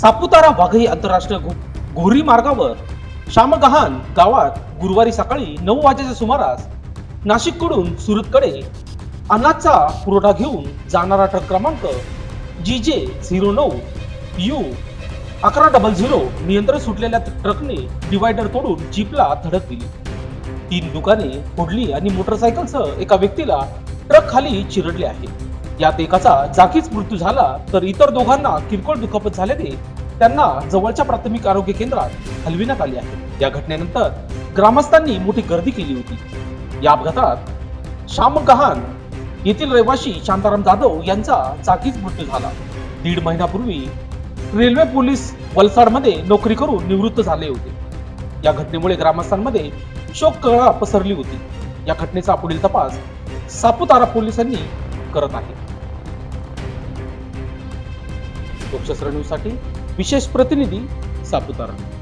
सापुतारा वाघई आंतरराष्ट्रीय घोरी मार्गावर श्यामगहान गावात गुरुवारी सकाळी नऊ वाजेच्या सुमारास नाशिककडून सुरतकडे अन्नाचा पुरवठा घेऊन जाणारा ट्रक क्रमांक जी जे झिरो नऊ यू अकरा डबल झिरो नियंत्रण सुटलेल्या ट्रकने डिवायडर तोडून जीपला धडक दिली. तीन दुकाने फोडली आणि मोटरसायकलसह एका व्यक्तीला ट्रक खाली चिरडले आहे. यात एकाचा जागीच मृत्यू झाला तर इतर दोघांना किरकोळ दुखापत झाल्याने त्यांना जवळच्या प्राथमिक आरोग्य केंद्रात हलविण्यात आले आहे. या घटनेनंतर ग्रामस्थांनी मोठी गर्दी केली होती. या अपघातात श्याम गहान येथील रहिवासी शांताराम जाधव यांचा जागीच मृत्यू झाला. दीड महिन्यापूर्वी रेल्वे पोलीस वलसाडमध्ये नोकरी करून निवृत्त झाले होते. या घटनेमुळे ग्रामस्थांमध्ये शोक कळा पसरली होती. या घटनेचा पुढील तपास सापुतारा पोलिसांनी करत आहे. लोकशास्त्र श्रेणीसाठी विशेष प्रतिनिधी सापुतारा.